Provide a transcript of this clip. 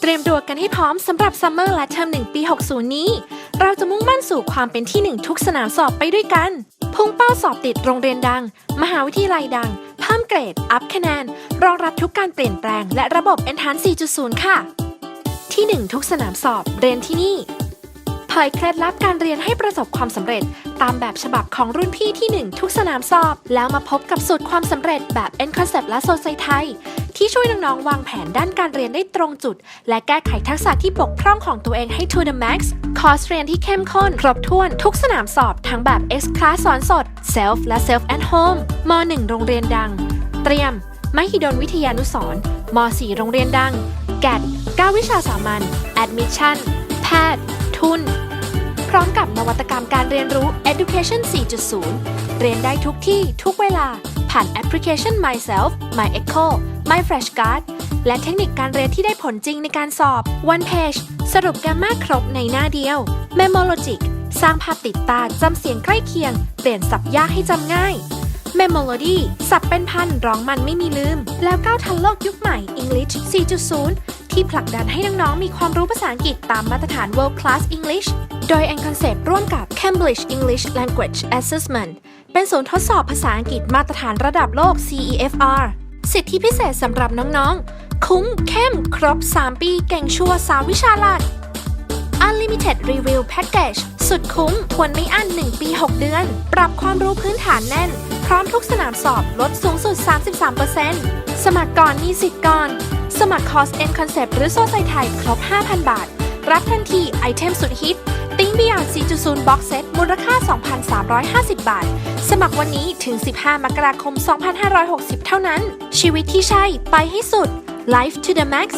เตรียมตัวกันให้พร้อมสำหรับซัมเมอร์และเทอมหนึ่งปี 60 นี้ เราจะมุ่งมั่นสู่ความเป็นที่หนึ่งทุกสนามสอบไปด้วยกัน พุ่งเป้าสอบติดโรงเรียนดัง มหาวิทยาลัยดัง เพิ่มเกรด อัพคะแนน รองรับทุกการเปลี่ยนแปลง และระบบ Entrance 4.0 ค่ะ ที่หนึ่งทุกสนามสอบเรียนที่นี่ ผยเคล็ดลับการเรียนให้ประสบความสำเร็จ ตามแบบฉบับของรุ่นพี่ที่ 1 ทุกสนามสอบ แล้วมาพบกับสูตรความสำเร็จแบบ N Concept และ s o c i ไทยที่ช่วยน้องๆ วางแผนด้านการเรียนได้ตรงจุด และแก้ไขทักษะที่บกพร่องของตัวเองให้ to the max คอร์สเรียนที่เข้มข้น ครบถ้วนทุกสนามสอบทั้งแบบ X Class สอนสด Self และ Self at Home ม .1 โรงเรียนดัง เตรียม มหิดลวิทยานุสรม .4 โรงเรียนดัง แกด9วิชาสามัญ Admission แพทย์ ทุน ร้อมกับนวัตกรรมการเรียนรู้ Education 4.0 เรียนได้ทุกที่ทุกเวลา ผ่านแอปพลิเคชัน Myself My Echo My Flashcard และเทคนิคการเรียนที่ได้ผลจริงในการสอบ One Page สรุปแกมมาครบในหน้าเดียว Memologic สร้างภาพติดตาจำเสียงใกล้เคียง เปลี่ยนศัพท์ยากให้จำง่าย Memolody สับเป็นพันร้องมันไม่มีลืม แล้วก้าวทันโลกยุคใหม่ English 4.0 ที่ผลักดันให้น้องๆ มีความรู้ภาษาอังกฤษตามมาตรฐาน World Class English โดย N Concept ร่วมกับ Cambridge English Language Assessment เป็นศูนย์ทดสอบภาษาอังกฤษมาตรฐานระดับโลก CEFR สิทธิพิเศษสำหรับน้องๆ คุ้มเข้มครบ 3 ปี เก่งชัวร์3วิชาหลัก Unlimited Review Package สุดคุ้มทวนไม่อั้น 1 ปี 6 เดือน ปรับความรู้พื้นฐานแน่น พร้อมทุกสนามสอบลดสูงสุด 33%สมัครก่อนมีสิทธิ์ก่อน สมัครคอร์ส N Concept หรือโซไซไทยครบ 5,000 บาท รับทันทีไอเทมสุดฮิตติ้งบิยอน4.0 Box Set มูลค่า 2,350 บาท สมัครวันนี้ถึง 15 มกราคม 2560 เท่านั้น ชีวิตที่ใช่ไปให้สุด Life to the max